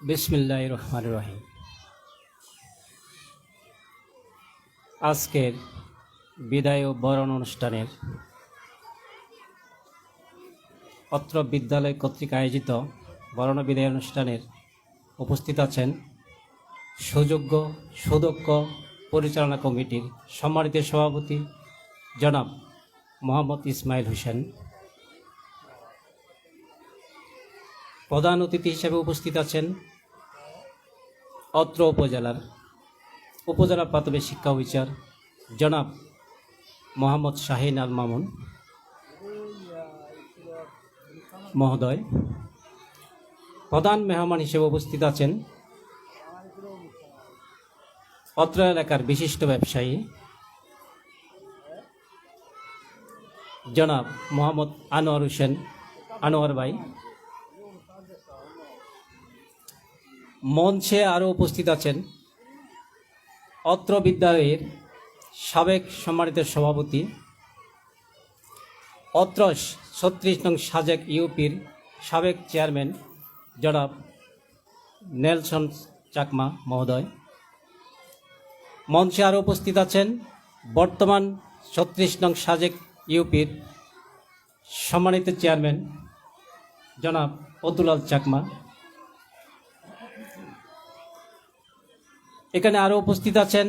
বিসমিল্লাহ রহমান রহিম। আজকের বিদায় ও বরণ অনুষ্ঠানের অত্র বিদ্যালয় কর্তৃক আয়োজিত বরণ বিদায় অনুষ্ঠানের উপস্থিত আছেন সুযোগ্য সুদক্ষ পরিচালনা কমিটির সম্মানিত সভাপতি জনাব মোহাম্মদ ইসমাইল হোসেন। প্রধান অতিথি হিসেবে উপস্থিত আছেন অত্র উপজেলার উপজেলা প্রাথমিক শিক্ষা অফিসার জনাব মোহাম্মদ শাহিন আল মামুন মহোদয়, প্রধান মেহমান হিসেবে উপস্থিত আছেন অত্র এলাকার বিশিষ্ট ব্যবসায়ী জনাব মোহাম্মদ আনোয়ার হোসেন আনোয়ার ভাই মঞ্চে আরও উপস্থিত আছেন অত্র বিদ্যালয়ের সাবেক সম্মানিত সভাপতি অত্র ছত্রিশ নং সাজেক ইউপির সাবেক চেয়ারম্যান জনাব নেলসন চাকমা মহোদয়। মঞ্চে আরও উপস্থিত আছেন বর্তমান ছত্রিশ নং সাজেক ইউপির সম্মানিত চেয়ারম্যান জনাব অতুলাল চাকমা। এখানে আরও উপস্থিত আছেন।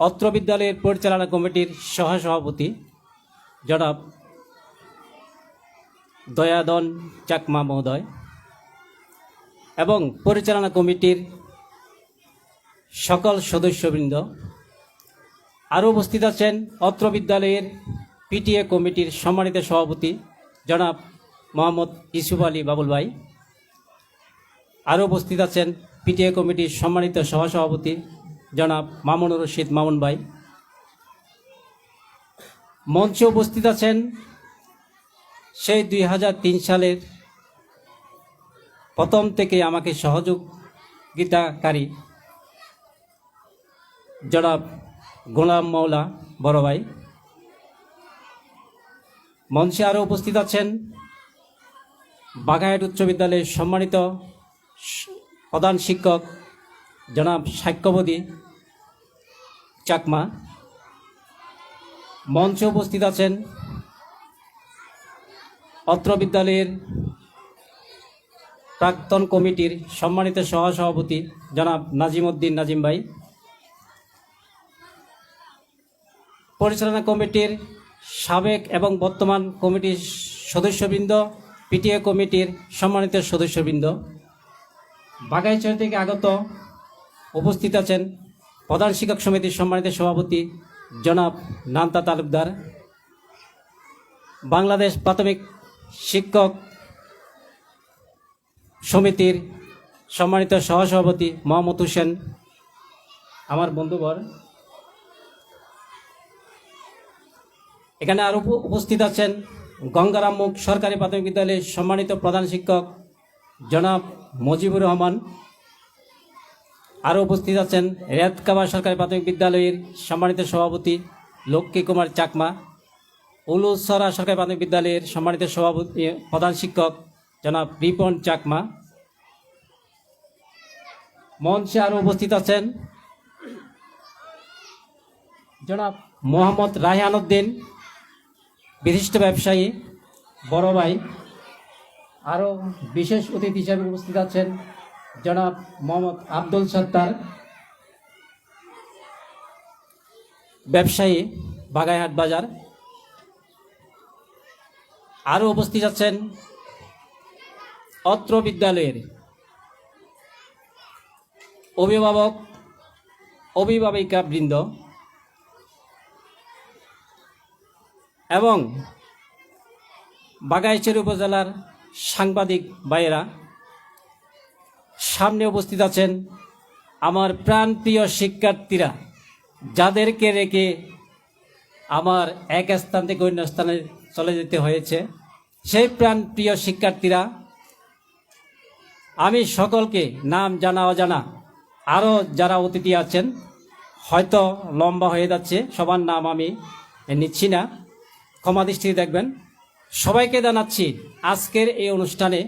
অত্র বিদ্যালয়ের পরিচালনা কমিটির সহসভাপতি জনাব দয়াদন চাকমা মহোদয় এবং পরিচালনা কমিটির সকল সদস্যবৃন্দ। আরও উপস্থিত আছেন অত্র বিদ্যালয়ের পিটিএ কমিটির সম্মানিত সভাপতি জনাব মোহাম্মদ ইসুফ আলী বাবুল ভাই। আরও উপস্থিত আছেন পিটিএ কমিটির সম্মানিত সহসভাপতি জনাব মামুনুর রশিদ মামুন ভাই। মঞ্চে উপস্থিত আছেন সেই দুই হাজার তিন সালের প্রথম থেকে আমাকে সহযোগিতাকারী জনাব গোলাম মৌলা বড় ভাই। মঞ্চে আরও উপস্থিত আছেন বাঘাহেট উচ্চ বিদ্যালয়ের সম্মানিত প্রধান শিক্ষক জনাব সাক্ষ্যবদী চাকমা। মঞ্চে উপস্থিত আছেন অত্র বিদ্যালয়ের প্রাক্তন কমিটির সম্মানিত সহসভাপতি জনাব নাজিম উদ্দিন নাজিম ভাই। পরিচালনা কমিটির সাবেক এবং বর্তমান কমিটির সদস্যবৃন্দ, পিটিএ কমিটির সম্মানিত সদস্যবৃন্দ। বাগাইচর থেকে আগত উপস্থিত আছেন প্রধান শিক্ষক সমিতির সম্মানিত সভাপতি জনাব নান্তা তালুকদার, বাংলাদেশ প্রাথমিক শিক্ষক সমিতির সম্মানিত সহসভাপতি মোহাম্মদ হোসেন, আমার বন্ধুবর। এখানে আরও উপস্থিত আছেন গঙ্গারাম মুখ সরকারি প্রাথমিক বিদ্যালয়ের সম্মানিত প্রধান শিক্ষক জনাব মজিবুর রহমান। আরও উপস্থিত আছেন রেয়াতকাবা সরকারি প্রাথমিক বিদ্যালয়ের সম্মানিত সভাপতি লক্ষ্মী কুমার চাকমা উলুসরা সরকারি প্রাথমিক বিদ্যালয়ের সম্মানিত সভাপতি, প্রধান শিক্ষক জনাব রিপন চাকমা। মঞ্চে আরও উপস্থিত আছেন জনাব মোহাম্মদ রায়হান উদ্দিন, বিশিষ্ট ব্যবসায়ী, বড় ভাই। আরও বিশেষ অতিথি হিসাবে উপস্থিত আছেন জনাব মোহাম্মদ আব্দুল সত্তার। ব্যবসায়ী, বাগাইহাট বাজার। আরও উপস্থিত আছেন অত্র বিদ্যালয়ের অভিভাবক, অভিভাবিকা বৃন্দ এবং বাগাইচের উপজেলার সাংবাদিক ভাইয়েরা, সামনে উপস্থিত আছেন আমার প্রাণপ্রিয় শিক্ষার্থীরা, যাদেরকে রেখে আমার এক স্থান থেকে অন্য স্থানে চলে যেতে হয়েছে। সেই প্রাণপ্রিয় শিক্ষার্থীরা, আমি সকলকে নাম জানা অজানা, আরও যারা অতিথি আছেন, হয়তো লম্বা হয়ে যাচ্ছে, সবার নাম আমি নিচ্ছি না। ক্ষমা দৃষ্টিতে দেখবেন। সবাইকে জানাচ্ছি আজকের এই অনুষ্ঠানে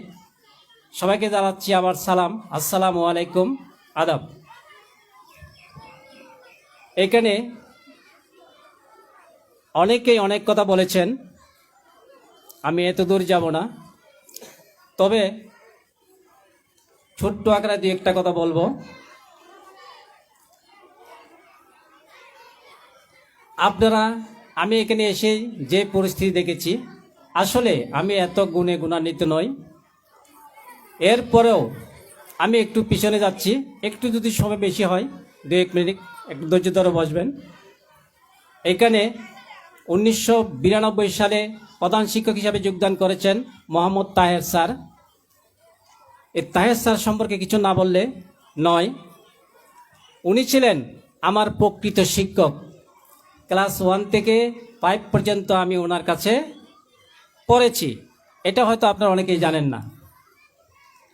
সবাইকে জানাচ্ছি আমার সালাম, আসসালামু আলাইকুম, আদাব। এখানে অনেকেই অনেক কথা বলেছেন, আমি এত দূর যাব না, তবে ছোট্ট আকারে দু একটা কথা বলব। আপনারা, আমি এখানে এসে যে পরিস্থিতি দেখেছি আসলে আমি এত গুণে গুণান্বিত নই। এরপরেও আমি একটু পিছনে যাচ্ছি। একটু যদি সময় বেশি হয় দু এক মিনিট একটু ধৈর্য ধরে বসবেন। এখানে উনিশশো বিরানব্বই সালে প্রধান শিক্ষক হিসাবে যোগদান করেছেন মোহাম্মদ তাহের স্যার। এই তাহের স্যার সম্পর্কে কিছু না বললে নয়। উনি ছিলেন আমার প্রকৃত শিক্ষক। ক্লাস ওয়ান থেকে ফাইভ পর্যন্ত আমি ওনার কাছে পড়েছি, এটা হয়তো আপনারা অনেকেই জানেন না।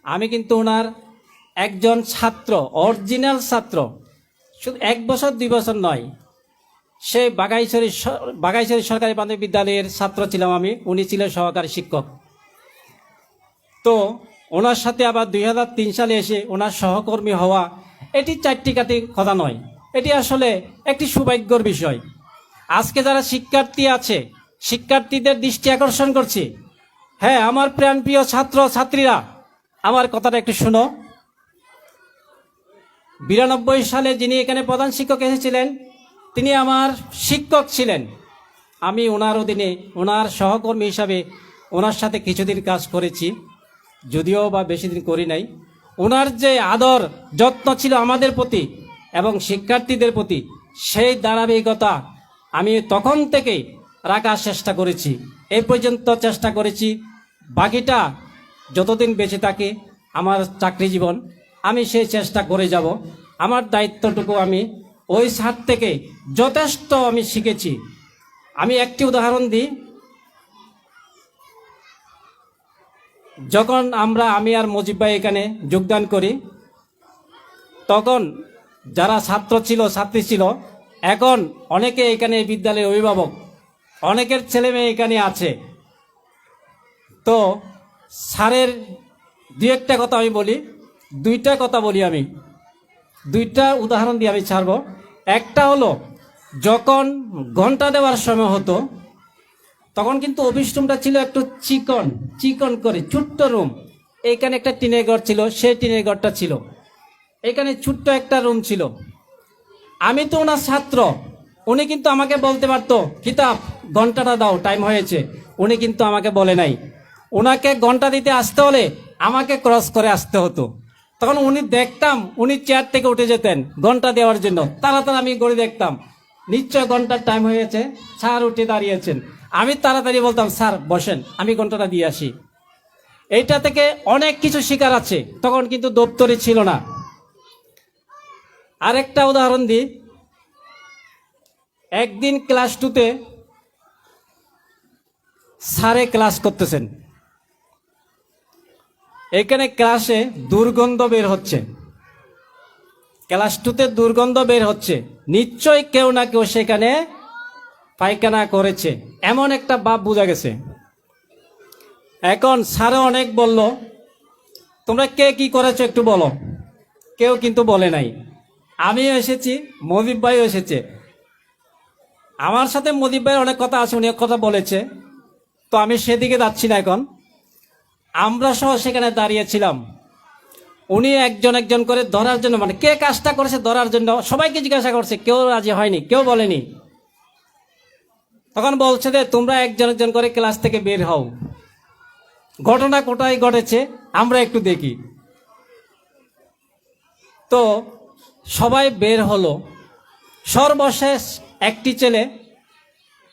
আমি কিন্তু ওনার একজন ছাত্র, অরিজিনাল ছাত্র, শুধু এক বছর, দুই বছর নয়, সে বাগাইছড়ি বাগাইছড়ি সরকারি প্রাথমিক বিদ্যালয়ের ছাত্র ছিলাম আমি, উনি ছিলেন সহকারী শিক্ষক। তো ওনার সাথে আবার দুই হাজার তিন সালে এসে ওনার সহকর্মী হওয়া, এটি চারটি কাটি কথা নয়। এটি আসলে একটি সৌভাগ্যর বিষয়। আজকে যারা শিক্ষার্থী আছে শিক্ষার্থীদের দৃষ্টি আকর্ষণ করছি। হ্যাঁ আমার প্রাণপ্রিয় ছাত্র ছাত্রীরা, আমার কথাটা একটু শুনো। বিরানব্বই সালে যিনি এখানে প্রধান শিক্ষক এসেছিলেন, তিনি আমার শিক্ষক ছিলেন। আমি ওনার অধীনে, ওনার সহকর্মী হিসাবে ওনার সাথে কিছুদিন কাজ করেছি, যদিও বা বেশি দিন করি নাই। ওনার যে আদর, যত্ন ছিল আমাদের প্রতি এবং শিক্ষার্থীদের প্রতি, সেই ধারাবাহিকতা আমি তখন থেকেই রাখার চেষ্টা করেছি। এই পর্যন্ত চেষ্টা করেছি। বাকিটা যতদিন বেঁচে থাকে, আমার চাকরি জীবন, আমি সেই চেষ্টা করে যাব। আমার দায়িত্বটুকু আমি ওই সার থেকে যথেষ্ট আমি শিখেছি। আমি একটি উদাহরণ দিই। যখন আমরা, আমি আর মজিব ভাই এখানে যোগদান করি, তখন যারা ছাত্র ছিল, ছাত্রী ছিল, এখন অনেকে এখানে বিদ্যালয়ের অভিভাবক। অনেকের ছেলে মেয়ে এখানে আছে। তো স্যারের দু একটা কথা আমি বলি, দুইটা কথা বলি আমি। দুইটা উদাহরণ দিয়ে আমি ছাড়ব। একটা হলো, যখন ঘণ্টা দেওয়ার সময় হতো, তখন কিন্তু অফিস রুমটা ছিল একটু চিকন চিকন করে, ছোট্ট রুম এইখানে একটা টিনের ঘর ছিল, সেই টিনের ঘরটা ছিল। এখানে ছোট্ট একটা রুম ছিল। আমি তো ওনার ছাত্র, উনি কিন্তু আমাকে বলতে পারতো, কিতাব ঘন্টাটা দাও টাইম হয়েছে। উনি কিন্তু আমাকে বলে নাই। ওনাকে ঘণ্টা দিতে আসতে হলে আমাকে ক্রস করে আসতে হতো। তখন উনি দেখতাম, উনি চেয়ার থেকে উঠে যেতেন ঘণ্টা দেওয়ার জন্য। তাড়াতাড়ি আমি গড়ে দেখতাম। নিশ্চয় ঘণ্টার টাইম হয়েছে স্যার উঠে দাঁড়িয়েছেন। আমি তাড়াতাড়ি বলতাম স্যার বসেন, আমি ঘন্টাটা দিয়ে আসি। এইটা থেকে অনেক কিছু শিকার আছে, তখন কিন্তু দপ্তরে ছিল না। আরেকটা উদাহরণ দিই। একদিন ক্লাস টুতে স্যারে ক্লাস করতেছেন। এখানে ক্লাসে দুর্গন্ধ বের হচ্ছে। ক্লাস টুতে দুর্গন্ধ বের হচ্ছে। নিশ্চয় কেউ না কেউ সেখানে পায়খানা করেছে। এমন একটা বাপ বোঝা গেছে। এখন স্যারে অনেক বলল, তোমরা কে কি করেছ একটু বলো। কেউ কিন্তু বলে নাই। আমিও এসেছি মদিব ভাইও এসেছে। আমার সাথে মদিব ভাইয়ের অনেক কথা আছে, উনি কথা বলেছে। তো আমি সেদিকে যাচ্ছি না এখন। আমরা সহ সেখানে দাঁড়িয়েছিলাম। উনি একজন একজন করে ধরার জন্য মানে কে কাজটা করেছে ধরার জন্য, সবাইকে জিজ্ঞাসা করছে, কেউ রাজি হয়নি, কেউ বলেনি। তখন বলছে যে, তোমরা একজন একজন করে ক্লাস থেকে বের হও। ঘটনা কোটায় ঘটেছে, আমরা একটু দেখি। তো সবাই বের হলো। সর্বশেষ একটি ছেলে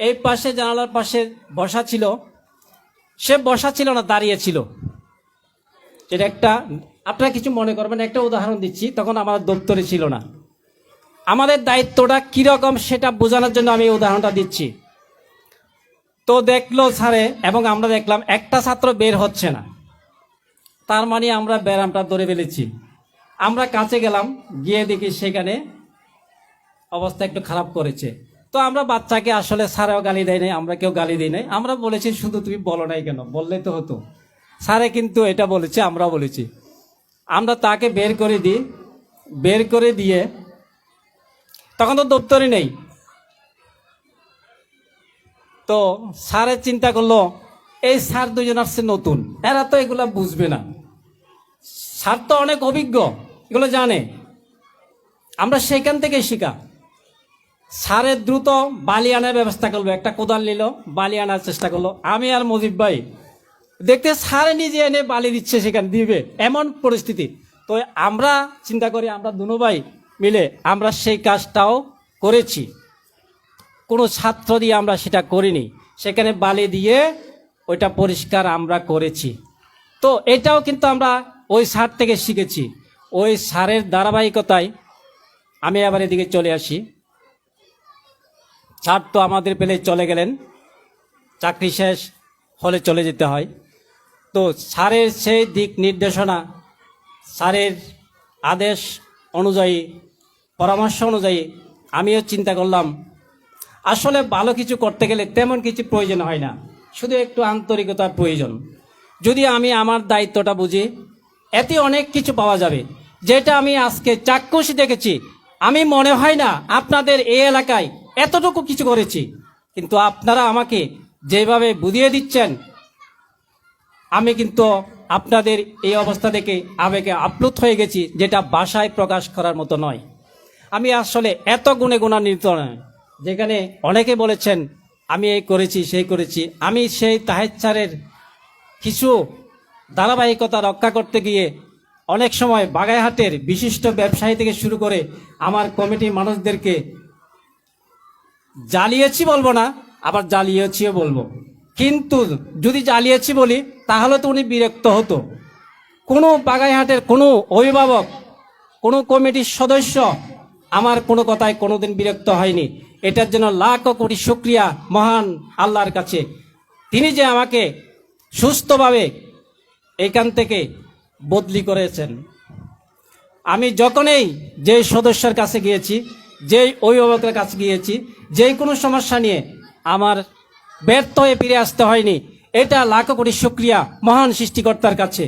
এই পাশে জানালার পাশে বসা ছিল। সে বসা ছিল না, দাঁড়িয়ে ছিল। এটা একটা, আপনারা কিছু মনে করবেন একটা উদাহরণ দিচ্ছি, তখন আমার দপ্তরে ছিল না। আমাদের দায়িত্বটা কীরকম সেটা বোঝানোর জন্য আমি উদাহরণটা দিচ্ছি। তো দেখল স্যারে, এবং আমরা দেখলাম একটা ছাত্র বের হচ্ছে না। তার মানে আমরা ব্যায়ামটা ধরে ফেলেছি। আমরা কাছে গেলাম, গিয়ে দেখি সেখানে অবস্থা একটু খারাপ করেছে। তো আমরা বাচ্চাকে আসলে স্যারেও গালি দেয় নাই, আমরা কেউ গালি দিই নাই। আমরা বলেছি, শুধু তুমি বলো নাই কেন? বললে তো হতো। স্যারে কিন্তু এটা বলেছে আমরা বলেছি। আমরা তাকে বের করে দিই, বের করে দিয়ে তখন তো দপ্তরে নেই। তো স্যারের চিন্তা করল, এই স্যার দুজন আসছে নতুন, এরা তো এগুলা বুঝবে না। স্যার তো অনেক অভিজ্ঞ, এগুলো জানে। আমরা সেখান থেকে শিখা। স্যারের দ্রুত বালি আনার ব্যবস্থা করল, একটা কোদাল নিল, বালি আনার চেষ্টা করল। আমি আর মজিব ভাই, দেখতে স্যারে নিজে এনে বালি দিচ্ছে সেখানে, দিবে, এমন পরিস্থিতি। তো আমরা চিন্তা করি, আমরা দুনো ভাই মিলে আমরা সেই কাজটাও করেছি। কোনো ছাত্র দিয়ে আমরা সেটা করিনি। সেখানে বালি দিয়ে ওইটা পরিষ্কার আমরা করেছি। তো এটাও কিন্তু আমরা ওই সার থেকে শিখেছি। ওই সারের ধারাবাহিকতায় আমি আবার এদিকে চলে আসি। স্যার তো আমাদের পেলে চলে গেলেন। চাকরি শেষ হলে চলে যেতে হয়। তো স্যারের সেই দিক নির্দেশনা, স্যারের আদেশ অনুযায়ী, পরামর্শ অনুযায়ী আমিও চিন্তা করলাম, আসলে ভালো কিছু করতে গেলে তেমন কিছু প্রয়োজন হয় না, শুধু একটু আন্তরিকতার প্রয়োজন। যদি আমি আমার দায়িত্বটা বুঝি, এতে অনেক কিছু পাওয়া যাবে। যেটা আমি আজকে চাক্ষুষ দেখেছি, আমি মনে হয় না আপনাদের এই এলাকায় এতটুকু কিছু করেছি। কিন্তু আপনারা আমাকে যেভাবে বুঝিয়ে দিচ্ছেন, আমি কিন্তু আপনাদের এই অবস্থা দেখে আবেগে আপ্লুত হয়ে গেছি, যেটা বাসায় প্রকাশ করার মতো নয়। আমি আসলে এত গুণে গুণান্বিত নয়। যেখানে অনেকে বলেছেন, আমি এই করেছি, সেই করেছি। আমি সেই তাহেচ্ছারের কিছু ধারাবাহিকতা রক্ষা করতে গিয়ে অনেক সময় বাগাইহাটের বিশিষ্ট ব্যবসায়ী থেকে শুরু করে আমার কমিটির মানুষদেরকে জ্বালিয়েছি বলব না, আবার জ্বালিয়েছিও বলব। কিন্তু যদি জ্বালিয়েছি বলি, তাহলে তো উনি বিরক্ত হতো। কোনো বাগাইহাটের কোনো অভিভাবক, কোনো কমিটির সদস্য আমার কোনো কথায় কোনোদিন বিরক্ত হয়নি। এটার জন্য লাখ কোটি শুক্রিয়া মহান আল্লাহর কাছে। তিনি যে আমাকে সুস্থভাবে এখান থেকে বদলি করেছেন। আমি যখনই যে সদস্যের কাছে গিয়েছি যেই অভিভাবকের কাছে গিয়েছি, যে কোনো সমস্যা নিয়ে আমার ব্যর্থ হয়ে ফিরে আসতে হয়নি। এটা লাখো কোটি শুক্রিয়া মহান সৃষ্টিকর্তার কাছে।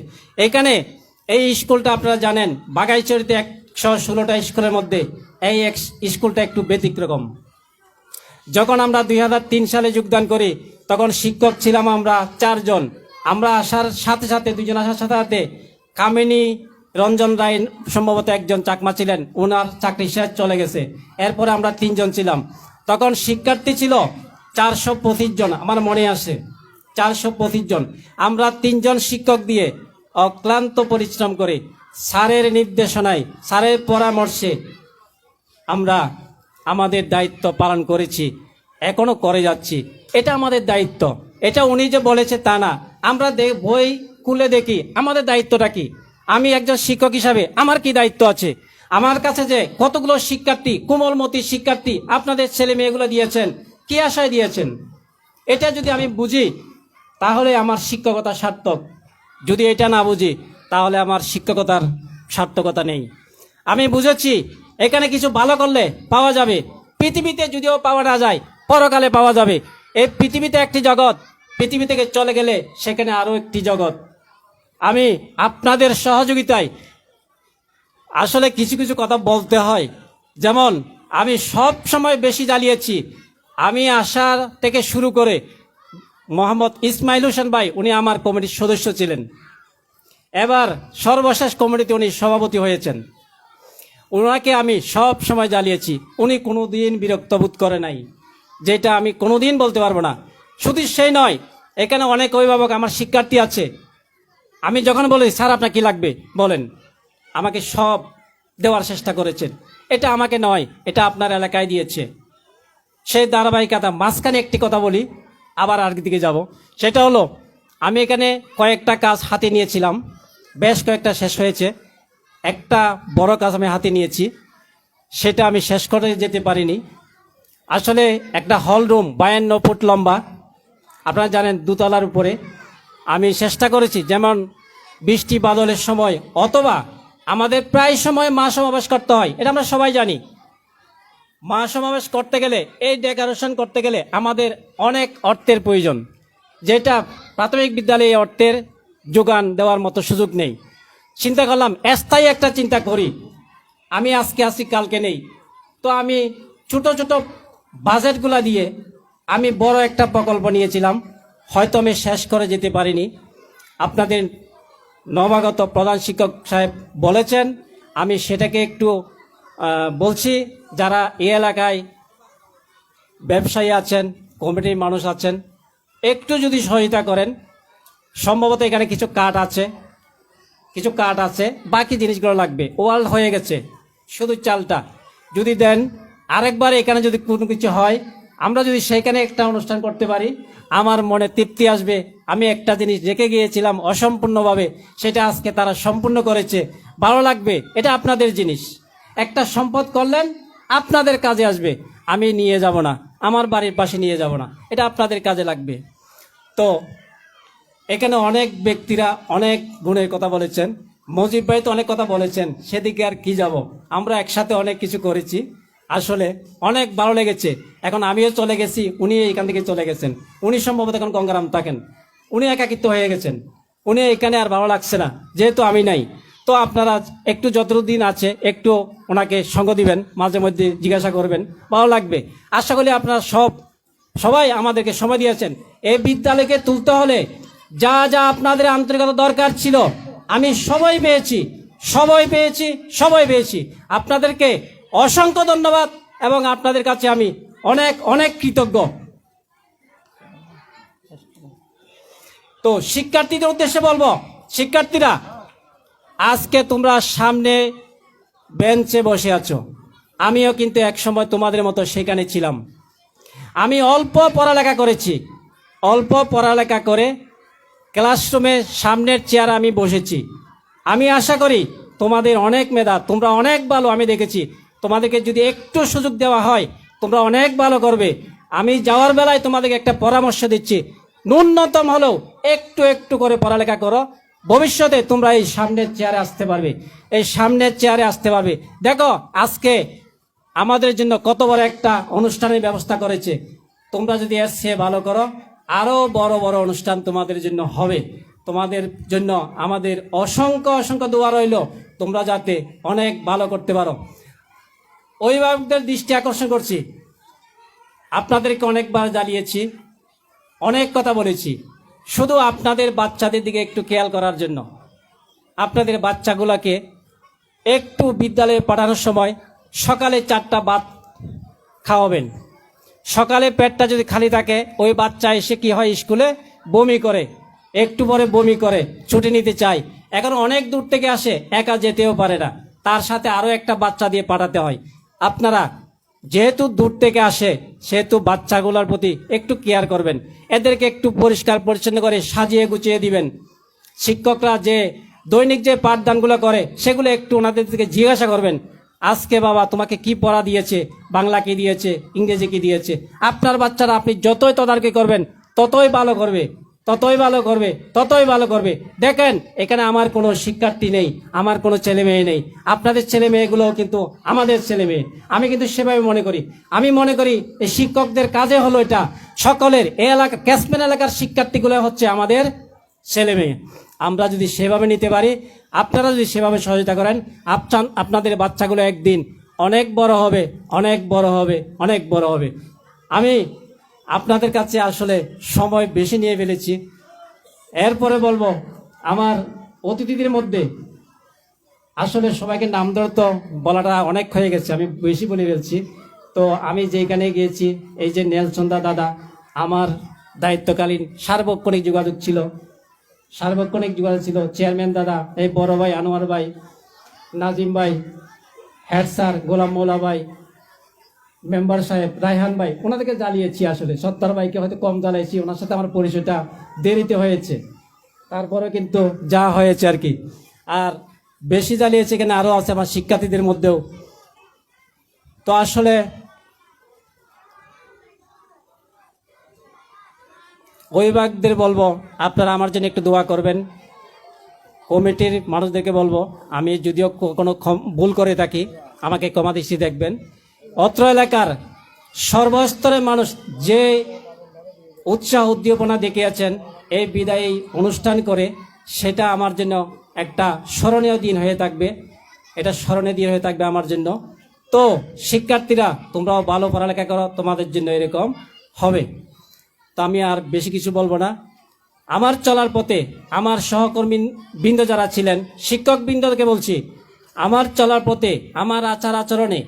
এখানে এই স্কুলটা আপনারা জানেন বাগাইচরিতে একশো ষোলোটা স্কুলের মধ্যে এই এক স্কুলটা একটু ব্যতিক্রম। যখন আমরা দুই তিন সালে যোগদান করি, তখন শিক্ষক ছিলাম আমরা চারজন। আমরা আসার সাথে সাথে, দুজন আসার সাথে সাথে কামিনী রঞ্জন রায় সম্ভবত একজন চাকমা ছিলেন। ওনার চাকরি শেষ চলে গেছে। এরপরে আমরা তিনজন ছিলাম। তখন শিক্ষার্থী ছিল চারশো পঁচিশ জন, আমার মনে আসে চারশো পঁচিশ জন। আমরা তিনজন শিক্ষক দিয়ে অক্লান্ত পরিশ্রম করে। স্যারের নির্দেশনায়, স্যারের পরামর্শে আমরা আমাদের দায়িত্ব পালন করেছি। এখনও করে যাচ্ছি। এটা আমাদের দায়িত্ব। এটা উনি যে বলেছে তা না। আমরা বই খুলে দেখি। আমাদের দায়িত্বটা কি? আমি একজন শিক্ষক হিসাবে আমার কি দায়িত্ব আছে? আমার কাছে যে কতগুলো শিক্ষার্থী, কোমলমতি শিক্ষার্থী আপনাদের ছেলে মেয়েগুলো দিয়েছেন, কি আশায় দিয়েছেন? এটা যদি আমি বুঝি, তাহলে আমার শিক্ষকতা সার্থক। যদি এটা না বুঝি, তাহলে আমার শিক্ষকতার সার্থকতা নেই। আমি বুঝেছি, এখানে কিছু ভালো করলে পাওয়া যাবে। পৃথিবীতে যদিও পাওয়া না যায়, পরকালে পাওয়া যাবে। এই পৃথিবীতে একটি জগৎ, পৃথিবী থেকে চলে গেলে সেখানে আরও একটি জগৎ। আমি আপনাদের সহযোগিতায় আসলে কিছু কিছু কথা বলতে হয়। যেমন, আমি সব সময় বেশি জ্বালিয়েছি। আমি আসার থেকে শুরু করে মোহাম্মদ ইসমাইল হোসেন ভাই, উনি আমার কমিটির সদস্য ছিলেন। এবার সর্বশেষ কমিটিতে উনি সভাপতি হয়েছেন। ওনাকে আমি সব সময় জ্বালিয়েছি। উনি কোনো দিন বিরক্ত বোধ করে নাই, যেটা আমি কোনো দিন বলতে পারব না। শুধু সেই নয়, এখানে অনেক অভিভাবক, আমার শিক্ষার্থী আছে। আমি যখন বলি, স্যার, আপনার কি লাগবে? বলেন, আমাকে সব দেওয়ার চেষ্টা করেছেন। এটা আমাকে নয়, এটা আপনার এলাকায় দিয়েছে। সেই ধারাবাহিকতা, মাঝখানে একটি কথা বলি, আবার আর দিকে যাব। সেটা হলো, আমি এখানে কয়েকটা কাজ হাতে নিয়েছিলাম, বেশ কয়েকটা শেষ হয়েছে। একটা বড় কাজ আমি হাতে নিয়েছি, সেটা আমি শেষ করে যেতে পারিনি। আসলে একটা হল রুম, বায়ান্ন ফুট লম্বা। আপনারা জানেন, দুতলার উপরে। আমি চেষ্টা করেছি, যেমন বৃষ্টি বাদলের সময়, অথবা আমাদের প্রায় সময় মা সমাবেশ করতে হয়, এটা আমরা সবাই জানি। মা সমাবেশ করতে গেলে, এই ডেকোরেশন করতে গেলে আমাদের অনেক অর্থের প্রয়োজন, যেটা প্রাথমিক বিদ্যালয়ে অর্থের যোগান দেওয়ার মতো সুযোগ নেই। চিন্তা করলাম, স্থায়ী একটা চিন্তা করি, আমি আজকে আসি কালকে নেই। তো আমি ছোট ছোট বাজেটগুলা দিয়ে আমি বড় একটা প্রকল্প নিয়েছিলাম হয়তো আমি শেষ করে যেতে পারিনি। আপনাদের নবাগত প্রধান শিক্ষক সাহেব বলেছেন, আমি সেটাকে একটু বলছি, যারা এই এলাকায় ব্যবসায়ী আছেন, কমিটির মানুষ আছেন, একটু যদি সহায়তা করেন, সম্ভবত এখানে কিছু কাঠ আছে, কিছু কাঠ আছে, বাকি জিনিসগুলো লাগবে। ওয়াল হয়ে গেছে, শুধু চালটা। যদি দেন, আরেকবার এখানে যদি কোনো কিছু হয় আমরা যদি সেখানে একটা অনুষ্ঠান করতে পারি, আমার মনে তৃপ্তি আসবে। আমি একটা জিনিস রেখে গিয়েছিলাম অসম্পূর্ণভাবে, সেটা আজকে তারা সম্পূর্ণ করেছে। ভালো লাগবে, এটা আপনাদের জিনিস। একটা সম্পদ করলেন, আপনাদের কাজে আসবে। আমি নিয়ে যাব না, আমার বাড়ির পাশে নিয়ে যাব না, এটা আপনাদের কাজে লাগবে। তো, এখানে অনেক ব্যক্তিরা অনেক গুণের কথা বলেছেন। মজিব ভাই তো অনেক কথা বলেছেন, সেদিকে আর কি যাব? আমরা একসাথে অনেক কিছু করেছি। আসলে অনেক ভালো লেগেছে। এখন আমিও চলে গেছি, উনি এখান থেকে চলে গেছেন। উনি সম্ভবত এখন গঙ্গারাম থাকেন। উনি একাকিত্ব হয়ে গেছেন। উনি এখানে আর ভালো লাগছে না, যেহেতু আমি নাই। তো আপনারা একটু যতদিন আছে, একটু ওনাকে সঙ্গ দিবেন, মাঝে মধ্যে জিজ্ঞাসা করবেন, ভালো লাগবে। আশা করি আপনারা সব, সবাই আমাদেরকে সময় দিয়েছেন। এই বিদ্যালয়কে তুলতে হলে যা যা আপনাদের আন্তরিকতা দরকার ছিল, আমি সবাই পেয়েছি সবাই পেয়েছি সবাই পেয়েছি। আপনাদেরকে অসংখ্য ধন্যবাদ এবং আপনাদের কাছে আমি অনেক অনেক কৃতজ্ঞ। তো শিক্ষার্থীদের উদ্দেশ্যে বলব, শিক্ষার্থীরা, আজকে তোমরা সামনে বেঞ্চে বসে আছো। আমিও কিন্তু একসময় তোমাদের মতো সেখানে ছিলাম। আমি অল্প পড়ালেখা করেছি। অল্প পড়ালেখা করে ক্লাসরুমে সামনের চেয়ার আমি বসেছি। আমি আশা করি তোমাদের অনেক মেধা, তোমরা অনেক ভালো আমি দেখেছি। তোমাদেরকে যদি একটু সুযোগ দেওয়া হয়, তোমরা অনেক ভালো করবে। আমি যাওয়ার বেলায় তোমাদেরকে একটা পরামর্শ দিচ্ছি। ন্যূনতম হলেও একটু একটু করে পড়ালেখা করো। ভবিষ্যতে তোমরা এই সামনের চেয়ারে আসতে পারবে। এই সামনের চেয়ারে আসতে পারবে। দেখো, আজকে আমাদের জন্য কত বড় একটা অনুষ্ঠানের ব্যবস্থা করেছে। তোমরা যদি চেয়ে ভালো করো আরও বড় বড় অনুষ্ঠান তোমাদের জন্য হবে। তোমাদের জন্য আমাদের অসংখ্য অসংখ্য দোয়া রইল। তোমরা যাতে অনেক ভালো করতে পারো। অভিভাবকদের দৃষ্টি আকর্ষণ করছি। আপনাদেরকে অনেকবার জ্বালিয়েছি অনেক কথা বলেছি। শুধু আপনাদের বাচ্চাদের দিকে একটু খেয়াল করার জন্য। আপনাদের বাচ্চাগুলোকে একটু বিদ্যালয়ে পাঠানোর সময় সকালে চারটা ভাত খাওয়াবেন। সকালে পেটটা যদি খালি থাকে, ওই বাচ্চা এসে কি হয় স্কুলে? বমি করে। একটু পরে বমি করে, ছুটি নিতে চায়। এখন অনেক দূর থেকে আসে, একা যেতেও পারে না। তার সাথে আরও একটা বাচ্চা দিয়ে পাঠাতে হয়। আপনারা যেহেতু দূর থেকে আসে, সেহেতু বাচ্চাগুলোর প্রতি একটু কেয়ার করবেন। এদেরকে একটু পরিষ্কার পরিচ্ছন্ন করে সাজিয়ে গুছিয়ে দিবেন। শিক্ষকরা যে দৈনিক যে পাঠদানগুলো করে, সেগুলো একটু ওনাদের থেকে জিজ্ঞাসা করবেন, আজকে বাবা তোমাকে কি পড়া দিয়েছে? বাংলা কি দিয়েছে? ইংরেজি কি দিয়েছে? আপনার বাচ্চারা আপনি যতই তদারকি করবেন, ততই ভালো করবে। ততই ভালো করবে, ততই ভালো করবে। দেখেন, এখানে আমার কোনো শিক্ষার্থী নেই, আমার কোনো ছেলে মেয়ে নেই। আপনাদের ছেলে মেয়েগুলোও কিন্তু আমাদের ছেলে মেয়ে। আমি কিন্তু সেভাবে মনে করি। আমি মনে করি এই শিক্ষকদের কাজে হলো এটা, সকলের এই এলাকা ক্যাশমেন এলাকার শিক্ষার্থীগুলো হচ্ছে আমাদের ছেলে মেয়ে। আমরা যদি সেভাবে নিতে পারি, আপনারা যদি সেভাবে সহযোগিতা করেন আপচান আপনাদের বাচ্চাগুলো একদিন অনেক বড় হবে, অনেক বড় হবে, অনেক বড় হবে। আমি আপনাদের কাছে আসলে সময় বেশি নিয়ে ফেলেছি। এরপরে বলব, আমার অতিথিদের মধ্যে আসলে সবাইকে নাম ধরে তো বলাটা অনেক হয়ে গেছে, আমি বেশি বলে ফেলছি। তো আমি যেখানে গিয়েছি, এই যে নেলচন্দা দাদা, আমার দায়িত্বকালীন সার্বক্ষণিক যোগাযোগ ছিল। সার্বক্ষণিক যোগাযোগ ছিল, চেয়ারম্যান দাদা, এই বড় ভাই, আনোয়ার ভাই, নাজিম ভাই, হেড স্যার, গোলাম মৌলা ভাই মেম্বার সাহেব, রায়হান ভাই, ওনাদেরকে জ্বালিয়েছি আসলে। সত্তর ভাইকে হয়তো কম জ্বালাইছি, ওনার সাথে আমার পরিচয়টা দেরিতে হয়েছে। তারপরে কিন্তু যা হয়েছে আর কি। আর বেশি জ্বালিয়েছে এখানে আরও আছে আমার শিক্ষার্থীদের মধ্যেও। তো আসলে অভিভাবকদের বলব, আপনারা আমার জন্য একটু দোয়া করবেন। কমিটির মানুষদেরকে বলব, আমি যদিও কোনো ভুল করে থাকি, আমাকে ক্ষমা দৃষ্টি দেখবেন। অত্র এলাকার সর্বস্তরের মানুষ যে উৎসাহ উদ্দীপনা দেখিয়েছেন, এই বিদায়ী অনুষ্ঠান করে, সেটা আমার জন্য একটা স্মরণীয় দিন হয়ে থাকবে। এটা স্মরণীয় দিন হয়ে থাকবে আমার জন্য। তো, শিক্ষার্থীরা, তোমরাও ভালো পড়ালেখা করো, তোমাদের জন্য এরকম হবে। তো আমি আর বেশি কিছু বলব না। আমার চলার পথে আমার সহকর্মী বৃন্দ যারা ছিলেন, শিক্ষক বৃন্দকে বলছি, আমার চলার পথে, আমার আচার আচরণে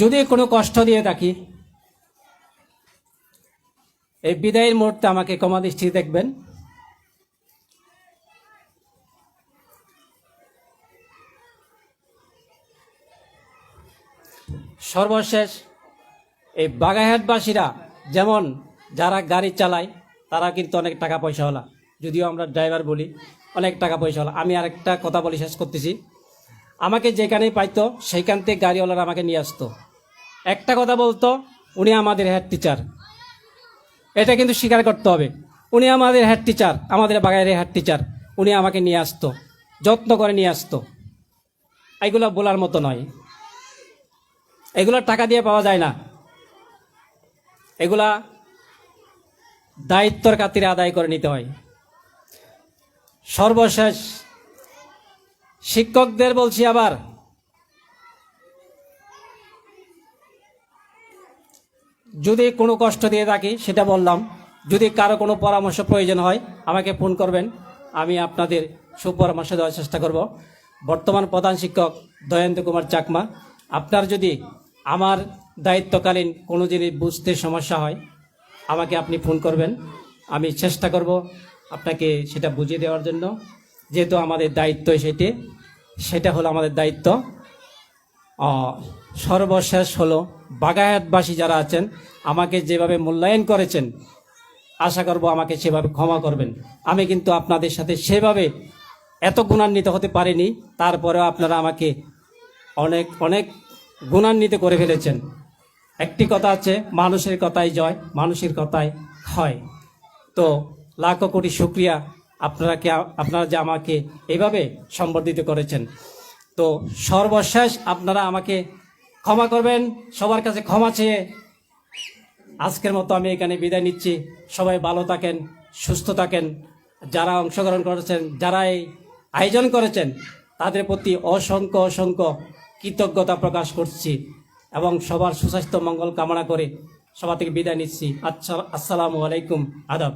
যদি কোনো কষ্ট দিয়ে থাকি, এই বিদায়ের মুহূর্তে আমাকে ক্ষমা দৃষ্টিতে দেখবেন। সর্বশেষ, এই বাগাইহাটবাসীরা যেমন যারা গাড়ি চালায়, তারা কিন্তু অনেক টাকা পয়সা হলা। যদিও আমরা ড্রাইভার বলি, অনেক টাকা পয়সা হলা। আমি আরেকটা কথা বলে, শেষ করতেছি। আমাকে যেখানেই পাইতো, সেইখান থেকে গাড়িওয়ালারা আমাকে নিয়ে আসতো। একটা কথা বলতো, উনি আমাদের হেড টিচার এটা কিন্তু স্বীকার করতে হবে। উনি আমাদের হেড টিচার আমাদের বাগানের হেড টিচার উনি আমাকে নিয়ে আসতো, যত্ন করে নিয়ে আসতো। এগুলো বলার মতো নয়। এগুলো টাকা দিয়ে পাওয়া যায় না। এগুলা দায়িত্বর কাতিরে আদায় করে নিতে হয়। সর্বশেষ শিক্ষকদের বলছি আবার। যদি কোনো কষ্ট দিয়ে থাকি, সেটা বললাম। যদি কারও কোনো পরামর্শ প্রয়োজন হয়, আমাকে ফোন করবেন। আমি আপনাদের সুপরামর্শ দেওয়ার চেষ্টা করব। বর্তমান প্রধান শিক্ষক দয়ান্ত কুমার চাকমা, আপনার যদি আমার দায়িত্বকালীন কোনো জিনিস বুঝতে সমস্যা হয়, আমাকে আপনি ফোন করবেন। আমি চেষ্টা করব আপনাকে সেটা বুঝিয়ে দেওয়ার জন্য। যেহেতু আমাদের দায়িত্ব সেটি, সেটা হলো আমাদের দায়িত্ব। সর্বশেষ হলো বাগায়াতবাসী যারা আছেন, আমাকে যেভাবে মূল্যায়ন করেছেন, আশা করব আমাকে সেভাবে ক্ষমা করবেন। আমি কিন্তু আপনাদের সাথে সেভাবে এত গুণান্বিত হতে পারিনি, তারপরেও আপনারা আমাকে অনেক অনেক গুণান্বিত করে ফেলেছেন। একটি কথা আছে, মানুষের কথাই জয়, মানুষের কথাই হয় তো লাখো কোটি শুক্রিয়া আপনারা কে, আপনারা যে আমাকে এইভাবে সম্বর্ধিত করেছেন। তো সর্বশেষ আপনারা আমাকে ক্ষমা করবেন, সবার কাছে ক্ষমা চেয়ে আজকের মতো আমি এখানে বিদায় নিচ্ছি। সবাই ভালো থাকেন, সুস্থ থাকেন। যারা অংশগ্রহণ করেছেন, যারা এই আয়োজন করেছেন, তাদের প্রতি অসংখ্য অসংখ্য কৃতজ্ঞতা প্রকাশ করছি এবং সবার সুস্বাস্থ্য, মঙ্গল কামনা করে সবার থেকে বিদায় নিচ্ছি। আচ্ছা আসসালামু আলাইকুম, আদাব।